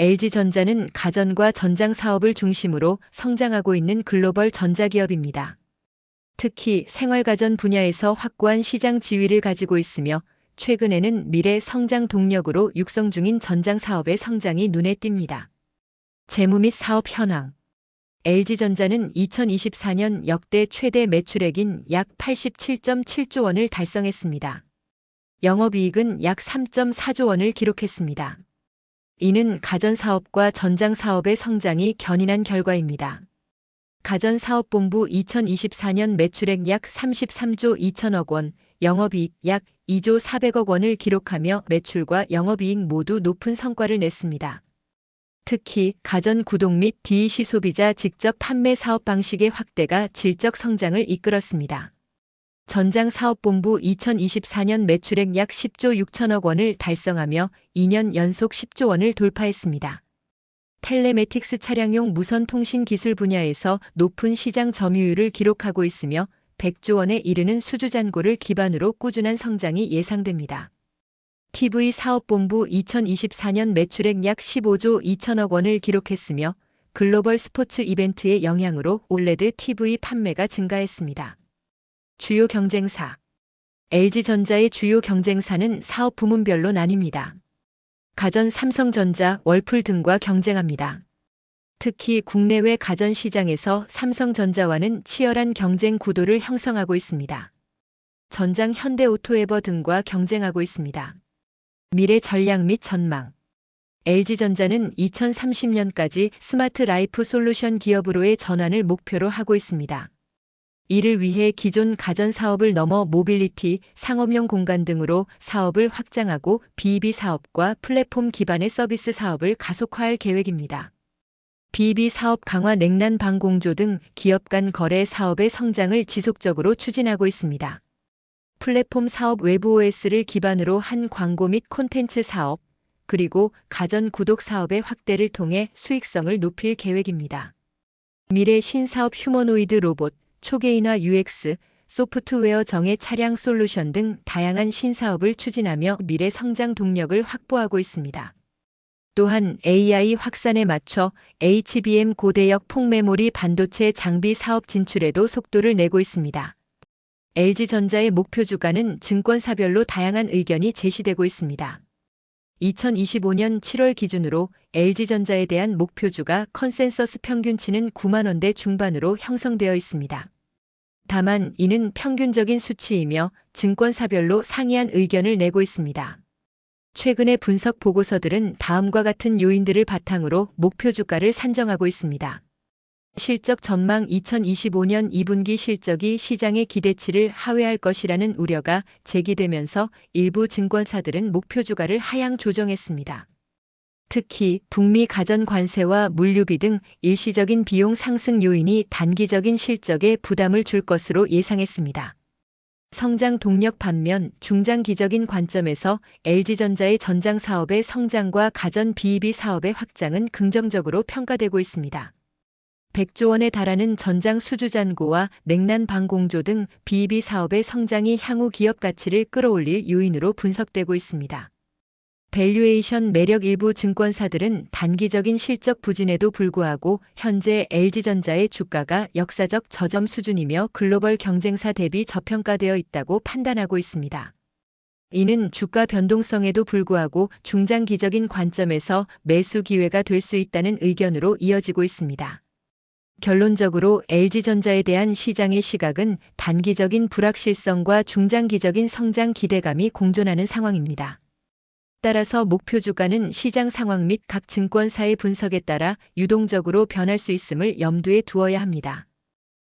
LG전자는 가전과 전장 사업을 중심으로 성장하고 있는 글로벌 전자기업입니다. 특히 생활가전 분야에서 확고한 시장 지위를 가지고 있으며 최근에는 미래 성장 동력으로 육성 중인 전장 사업의 성장이 눈에 띕니다. 재무 및 사업 현황 LG전자는 2024년 역대 최대 매출액인 약 87.7조 원을 달성했습니다. 영업이익은 약 3.4조 원을 기록했습니다. 이는 가전사업과 전장사업의 성장이 견인한 결과입니다. 가전사업본부 2024년 매출액 약 33조 2천억 원, 영업이익 약 2조 400억 원을 기록하며 매출과 영업이익 모두 높은 성과를 냈습니다. 특히 가전 구독 및 DEC 소비자 직접 판매 사업 방식의 확대가 질적 성장을 이끌었습니다. 전장사업본부 2024년 매출액 약 10조 6천억 원을 달성하며 2년 연속 10조 원을 돌파했습니다. 텔레메틱스 차량용 무선 통신 기술 분야에서 높은 시장 점유율을 기록하고 있으며 100조 원에 이르는 수주 잔고를 기반으로 꾸준한 성장이 예상됩니다. TV 사업본부 2024년 매출액 약 15조 2천억 원을 기록했으며 글로벌 스포츠 이벤트의 영향으로 올레드 TV 판매가 증가했습니다. 주요 경쟁사 LG전자의 주요 경쟁사는 사업 부문별로 나뉩니다. 가전 삼성전자, 월풀 등과 경쟁합니다. 특히 국내외 가전 시장에서 삼성전자와는 치열한 경쟁 구도를 형성하고 있습니다. 전장 현대오토에버 등과 경쟁하고 있습니다. 미래 전략 및 전망 LG전자는 2030년까지 스마트 라이프 솔루션 기업으로의 전환을 목표로 하고 있습니다. 이를 위해 기존 가전 사업을 넘어 모빌리티, 상업용 공간 등으로 사업을 확장하고 B2B 사업과 플랫폼 기반의 서비스 사업을 가속화할 계획입니다. B2B 사업 강화 냉난 방공조 등 기업 간 거래 사업의 성장을 지속적으로 추진하고 있습니다. 플랫폼 사업 외부 OS를 기반으로 한 광고 및 콘텐츠 사업, 그리고 가전 구독 사업의 확대를 통해 수익성을 높일 계획입니다. 미래 신사업 휴머노이드 로봇, 초계인화 UX, 소프트웨어 정의 차량 솔루션 등 다양한 신사업을 추진하며 미래 성장 동력을 확보하고 있습니다. 또한 AI 확산에 맞춰 HBM 고대역 폭메모리 반도체 장비 사업 진출에도 속도를 내고 있습니다. LG전자의 목표 주가는 증권사별로 다양한 의견이 제시되고 있습니다. 2025년 7월 기준으로 LG전자에 대한 목표주가 컨센서스 평균치는 9만원대 중반으로 형성되어 있습니다. 다만 이는 평균적인 수치이며 증권사별로 상이한 의견을 내고 있습니다. 최근의 분석 보고서들은 다음과 같은 요인들을 바탕으로 목표 주가를 산정하고 있습니다. 실적 전망 2025년 2분기 실적이 시장의 기대치를 하회할 것이라는 우려가 제기되면서 일부 증권사들은 목표 주가를 하향 조정했습니다. 특히 북미 가전 관세와 물류비 등 일시적인 비용 상승 요인이 단기적인 실적에 부담을 줄 것으로 예상했습니다. 성장 동력 반면 중장기적인 관점에서 LG전자의 전장 사업의 성장과 가전 비입비 사업의 확장은 긍정적으로 평가되고 있습니다. 100조 원에 달하는 전장 수주 잔고와 냉난 방공조 등 비입비 사업의 성장이 향후 기업 가치를 끌어올릴 요인으로 분석되고 있습니다. 밸류에이션 매력 일부 증권사들은 단기적인 실적 부진에도 불구하고 현재 LG전자의 주가가 역사적 저점 수준이며 글로벌 경쟁사 대비 저평가되어 있다고 판단하고 있습니다. 이는 주가 변동성에도 불구하고 중장기적인 관점에서 매수 기회가 될 수 있다는 의견으로 이어지고 있습니다. 결론적으로 LG전자에 대한 시장의 시각은 단기적인 불확실성과 중장기적인 성장 기대감이 공존하는 상황입니다. 따라서 목표 주가는 시장 상황 및 각 증권사의 분석에 따라 유동적으로 변할 수 있음을 염두에 두어야 합니다.